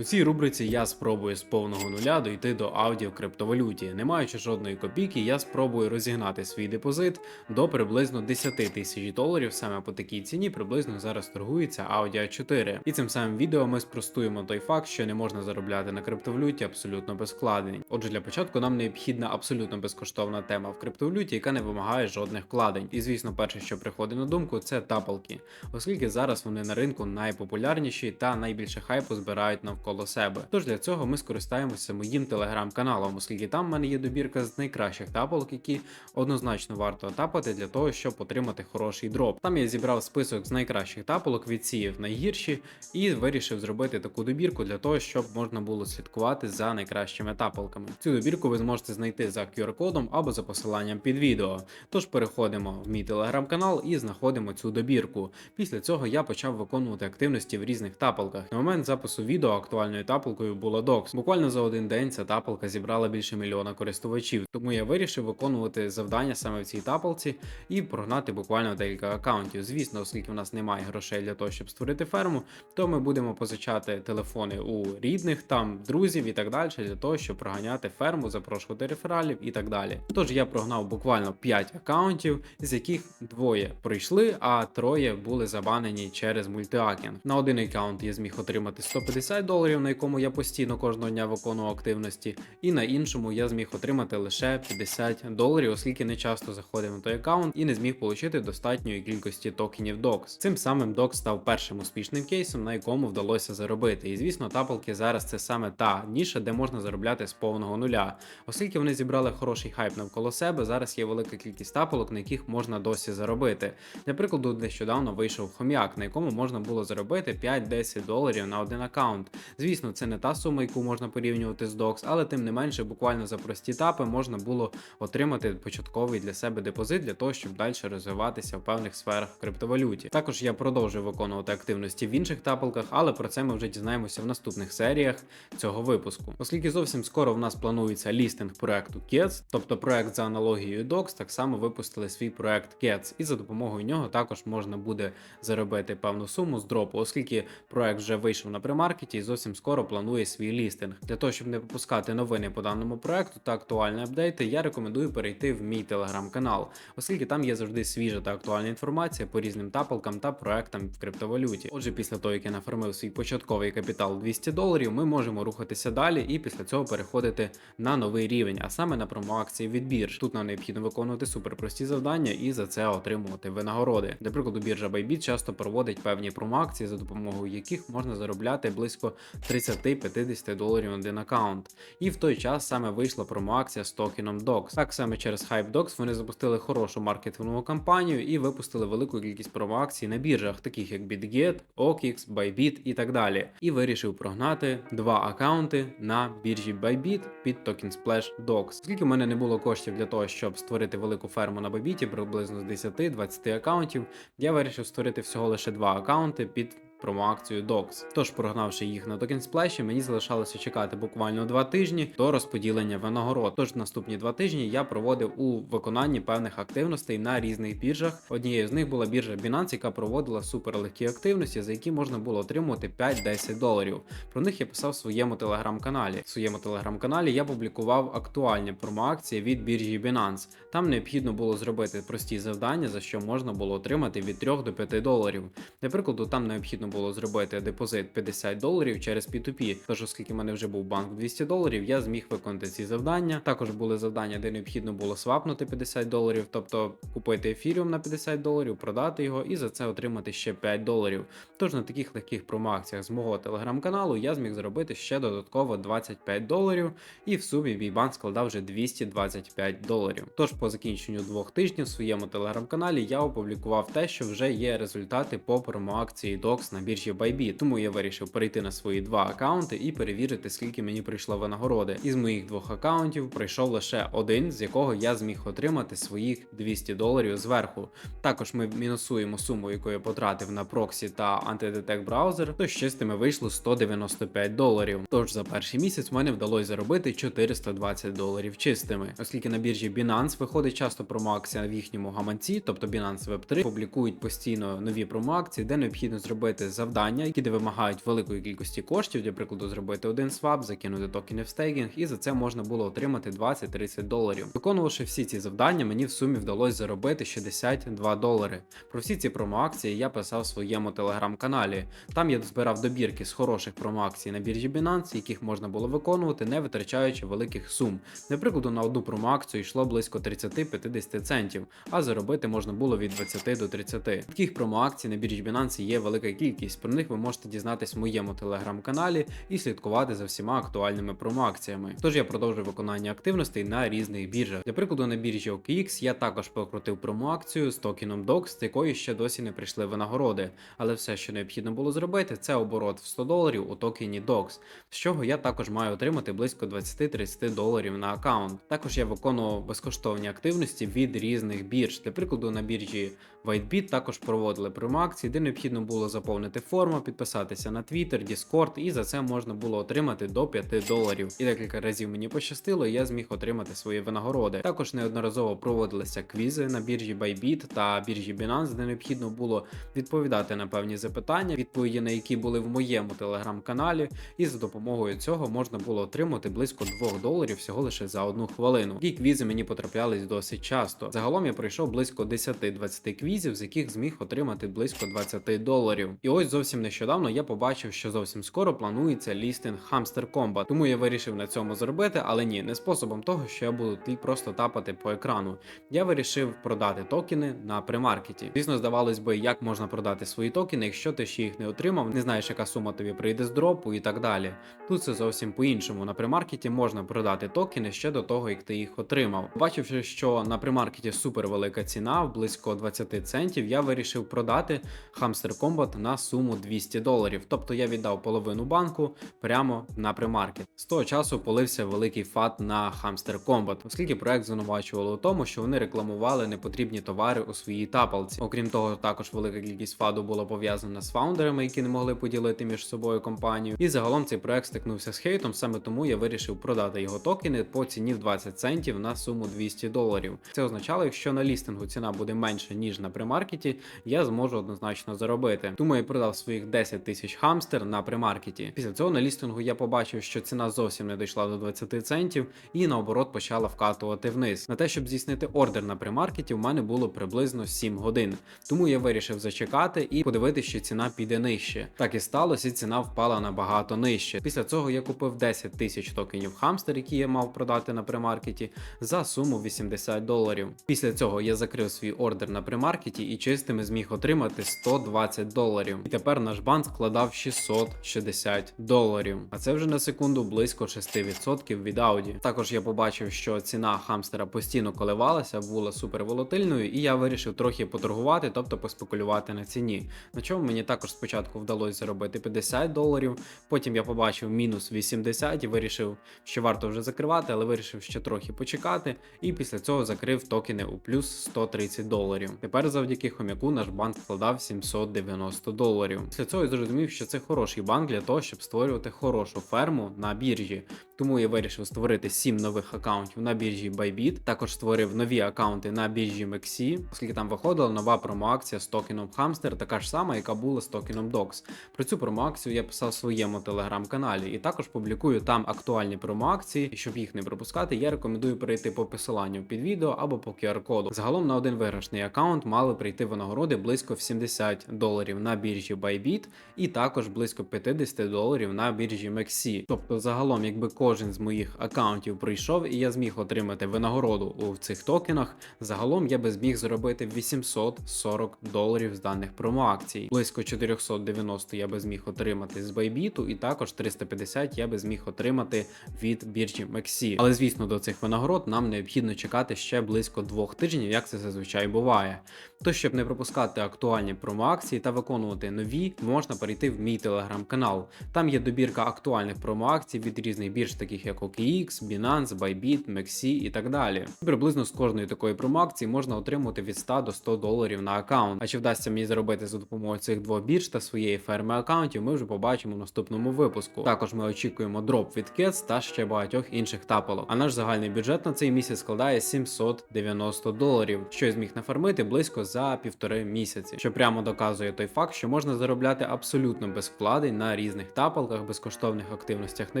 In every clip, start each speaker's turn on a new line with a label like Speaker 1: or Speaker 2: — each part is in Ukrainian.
Speaker 1: У цій рубриці я спробую з повного нуля дойти до аудіо в криптовалюті. Не маючи жодної копійки, я спробую розігнати свій депозит до приблизно 10 тисяч доларів. Саме по такій ціні приблизно зараз торгується Audi 4 І цим самим відео ми спростуємо той факт, що не можна заробляти на криптовалюті абсолютно без вкладень. Отже, для початку нам необхідна абсолютно безкоштовна тема в криптовалюті, яка не вимагає жодних вкладень. І звісно, перше, що приходить на думку, це тапалки, оскільки зараз вони на ринку найпопулярніші та найбільше хайпу збирають навколо себе. Тож для цього ми скористаємося моїм телеграм-каналом, оскільки там в мене є добірка з найкращих тапалок, які однозначно варто тапати для того, щоб отримати хороший дроп. Там я зібрав список з найкращих тапалок, відсіяв найгірші і вирішив зробити таку добірку для того, щоб можна було слідкувати за найкращими тапалками. Цю добірку ви зможете знайти за QR-кодом або за посиланням під відео. Тож переходимо в мій телеграм-канал і знаходимо цю добірку. Після цього я почав виконувати активності в різних тапалках. На момент запису відео актуальною тапалкою була Dox. Буквально за один день ця тапалка зібрала більше мільйона користувачів, тому я вирішив виконувати завдання саме в цій тапалці і прогнати буквально декілька аккаунтів. Звісно, оскільки в нас немає грошей для того, щоб створити ферму, то ми будемо позичати телефони у рідних, там друзів і так далі, для того, щоб проганяти ферму, запрошувати рефералів і так далі. Тож я прогнав буквально 5 аккаунтів, з яких двоє пройшли, а троє були забанені через мультиакінг. На один аккаунт я зміг отримати 150 доларів, на якому я постійно кожного дня виконував активності, і на іншому я зміг отримати лише 50 доларів, оскільки не часто заходив на той аккаунт і не зміг отримати достатньої кількості токенів DOX. Цим самим DOX став першим успішним кейсом, на якому вдалося заробити. І звісно, тапалки зараз це саме та ніша, де можна заробляти з повного нуля. Оскільки вони зібрали хороший хайп навколо себе, зараз є велика кількість тапалок, на яких можна досі заробити. Для прикладу, нещодавно вийшов хом'як, на якому можна було заробити 5-10 доларів на один аккаунт. Звісно, це не та сума, яку можна порівнювати з DOX, але тим не менше, буквально за прості тапи можна було отримати початковий для себе депозит для того, щоб далі розвиватися в певних сферах в криптовалюті. Також я продовжую виконувати активності в інших тапалках, але про це ми вже дізнаємося в наступних серіях цього випуску. Оскільки зовсім скоро в нас планується лістинг проекту Kets, тобто проект за аналогією DOX, так само випустили свій проект Kets, і за допомогою нього також можна буде заробити певну суму з дропу, оскільки проект вже вийшов на примаркеті і зовсім скоро планує свій лістинг. Для того, щоб не пропускати новини по даному проекту та актуальні апдейти, я рекомендую перейти в мій телеграм-канал, оскільки там є завжди свіжа та актуальна інформація по різним тапалкам та проектам в криптовалюті. Отже, після того, як я нафармив свій початковий капітал 200 доларів, ми можемо рухатися далі і після цього переходити на новий рівень, а саме на промоакції від бірж. Тут нам необхідно виконувати суперпрості завдання і за це отримувати винагороди. Для прикладу, біржа Bybit часто проводить певні промоакції, за допомогою яких можна заробляти близько 30-50 доларів на один аккаунт. І в той час саме вийшла промоакція з токеном DOX. Так саме через Hype DOX вони запустили хорошу маркетингову кампанію і випустили велику кількість промоакцій на біржах, таких як BitGet, OKX, Bybit і так далі. І вирішив прогнати два аккаунти на біржі Bybit під токен Splash DOX. Оскільки в мене не було коштів для того, щоб створити велику ферму на Bybit, приблизно з 10-20 аккаунтів, я вирішив створити всього лише два аккаунти під промоакцію DOX. Тож, прогнавши їх на токен сплеші, мені залишалося чекати буквально два тижні до розподілення винагород. Тож наступні два тижні я проводив у виконанні певних активностей на різних біржах. Однією з них була біржа Binance, яка проводила суперлегкі активності, за які можна було отримувати 5-10 доларів. Про них я писав в своєму телеграм-каналі. В своєму телеграм-каналі я публікував актуальні промоакції від біржі Binance. Там необхідно було зробити прості завдання, за що можна було отримати від 3 до 5 доларів. Для прикладу, там необхідно було зробити депозит 50 доларів через P2P. Тож, оскільки в мене вже був банк 200 доларів, я зміг виконати ці завдання. Також були завдання, де необхідно було свапнути 50 доларів, тобто купити ефіріум на 50 доларів, продати його і за це отримати ще 5 доларів. Тож на таких легких промоакціях з мого телеграм-каналу я зміг заробити ще додатково 25 доларів, і в сумі мій банк складав вже 225 доларів. Тож по закінченню двох тижнів в своєму телеграм-каналі я опублікував те, що вже є результати по промоакції DOX на біржі Bybit. Тому я вирішив перейти на свої два аккаунти і перевірити, скільки мені прийшло винагороди. Із моїх двох аккаунтів прийшов лише один, з якого я зміг отримати своїх 200 доларів зверху. Також ми мінусуємо суму, яку я потратив на проксі та антидетект браузер, то з чистими вийшло 195 доларів. Тож за перший місяць в мене вдалося заробити 420 доларів чистими, оскільки на біржі Binance виходить часто промоакція в їхньому гаманці, тобто Binance Web3, публікують постійно нові промоакції, де необхідно зробити завдання, які не вимагають великої кількості коштів, для прикладу, зробити один свап, закинути токени в стейкінг, і за це можна було отримати 20-30 доларів. Виконувавши всі ці завдання, мені в сумі вдалося заробити 62 долари. Про всі ці промоакції я писав в своєму телеграм-каналі. Там я збирав добірки з хороших промоакцій на біржі Binance, яких можна було виконувати, не витрачаючи великих сум. Наприклад, на одну промоакцію йшло близько 30-50 центів, а заробити можна було від 20 до 30. Таких промоакцій на біржі Binance є велика кількість. Про них ви можете дізнатись в моєму телеграм-каналі і слідкувати за всіма актуальними промоакціями. Тож я продовжую виконання активностей на різних біржах. Для прикладу, на біржі OKX я також покрутив промоакцію з токеном DOX, з якої ще досі не прийшли винагороди. Але все, що необхідно було зробити, це оборот в 100 доларів у токені DOX, з чого я також маю отримати близько 20-30 доларів на аккаунт. Також я виконував безкоштовні активності від різних бірж. Для прикладу, на біржі WhiteBit також проводили промоакції, де необхідно було заповнити форму, підписатися на Twitter, Discord, і за це можна було отримати до 5 доларів. І декілька разів мені пощастило, і я зміг отримати свої винагороди. Також неодноразово проводилися квізи на біржі Bybit та біржі Binance, де необхідно було відповідати на певні запитання, відповіді на які були в моєму телеграм-каналі, і за допомогою цього можна було отримати близько 2 доларів всього лише за одну хвилину. Такі квізи мені потраплялись досить часто. Загалом я пройшов близько 10-20 квізів, з яких зміг отримати близько 20 доларів. І ось зовсім нещодавно я побачив, що зовсім скоро планується лістинг Hamster Combat, тому я вирішив на цьому зробити, але ні, не способом того, що я буду просто тапати по екрану. Я вирішив продати токени на премаркеті. Звісно, здавалось би, як можна продати свої токени, якщо ти ще їх не отримав, не знаєш, яка сума тобі прийде з дропу і так далі. Тут це зовсім по-іншому. На премаркеті можна продати токени ще до того, як ти їх отримав. Бачивши, що на премаркеті супер велика ціна, близько 20 центів, я вирішив продати Hamster Combat на суму 200 доларів. Тобто я віддав половину банку прямо на премаркет. З того часу полився великий фат на Hamster Combat, оскільки проект звинувачували у тому, що вони рекламували непотрібні товари у своїй тапалці. Окрім того, також велика кількість фаду була пов'язана з фаундерами, які не могли поділити між собою компанію. І загалом цей проект стикнувся з хейтом. Саме тому я вирішив продати його токени по ціні в 20 центів на суму 200 доларів. Це означало, якщо на лістингу ціна буде менше ніж на премаркеті, я зможу однозначно заробити. Тому я продав своїх 10 тисяч хамстер на премаркеті. Після цього на лістингу я побачив, що ціна зовсім не дійшла до 20 центів, і наоборот почала вкатувати вниз. На те, щоб здійснити ордер на премаркеті, в мене було приблизно 7 годин. Тому я вирішив зачекати і подивитися, що ціна піде нижче. Так і сталося, і ціна впала набагато нижче. Після цього я купив 10 тисяч токенів хамстер, які я мав продати на премаркеті, за суму 80 доларів. Після цього я закрив свій ордер на премаркеті і чистими зміг отримати 120 доларів. І тепер наш банк складав 660 доларів. А це вже на секунду близько 6% від Audi. Також я побачив, що ціна хамстера постійно коливалася, була супер волатильною, і я вирішив трохи поторгувати, тобто поспекулювати на ціні. На чому мені також спочатку вдалося заробити 50 доларів. Потім я побачив мінус 80 і вирішив, що варто вже закривати, але вирішив ще трохи почекати. І після цього закрив токени у плюс 130 доларів. Тепер завдяки хомяку наш банк вкладав 790 доларів. Після цього я зрозумів, що це хороший банк для того, щоб створювати хорошу ферму на біржі. Тому я вирішив створити 7 нових аккаунтів на біржі Bybit. Також створив нові аккаунти на біржі MEXI, оскільки там виходила нова промоакція з токеном Hamster, така ж сама, яка була з токеном DOX. Про цю промоакцію я писав в своєму телеграм-каналі і також публікую там актуальні промоакції. Щоб їх не пропускати, я рекомендую перейти по посиланню під відео або по QR-коду. Загалом на один виграшний аккаунт мали прийти винагороди близько в 70 доларів на біржі Bybit і також близько 50 доларів на біржі MEXI. Тобто, загалом, якби кожен з моїх аккаунтів прийшов і я зміг отримати винагороду у цих токенах, загалом я би зміг заробити 840 доларів з даних промоакцій. Близько 490 я би зміг отримати з Bybit, і також 350 я би зміг отримати від біржі MEXI. Але звісно, до цих винагород нам необхідно чекати ще близько двох тижнів, як це зазвичай буває. То, щоб не пропускати актуальні промоакції та виконувати нові, можна перейти в мій телеграм-канал. Там є добірка актуальних промоакцій від різних бірж, таких як OKX, Binance, Bybit, MEXC і так далі. Приблизно з кожної такої промоакції можна отримати від 100 до 100 доларів на аккаунт. А чи вдасться мені заробити за допомогою цих двох бірж та своєї ферми аккаунтів, ми вже побачимо в наступному випуску. Також ми очікуємо дроп від Kets та ще багатьох інших тапалок. А наш загальний бюджет на цей місяць складає 790 доларів, що я зміг нафармити близько за півтори місяці, що прямо доказує той факт, що можна заробляти абсолютно без вкладень на різних тапалках, безкоштовних активностях на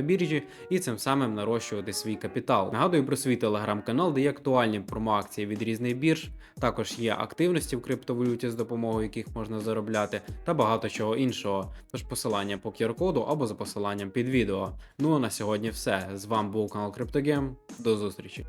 Speaker 1: біржі і цим самим нарощувати свій капітал. Нагадую про свій телеграм-канал, де є актуальні промоакції від різних бірж. Також є активності в криптовалюті, з допомогою яких можна заробляти, та багато чого іншого. Тож посилання по QR-коду або за посиланням під відео. Ну а на сьогодні все. З вами був канал CryptoGame. До зустрічі.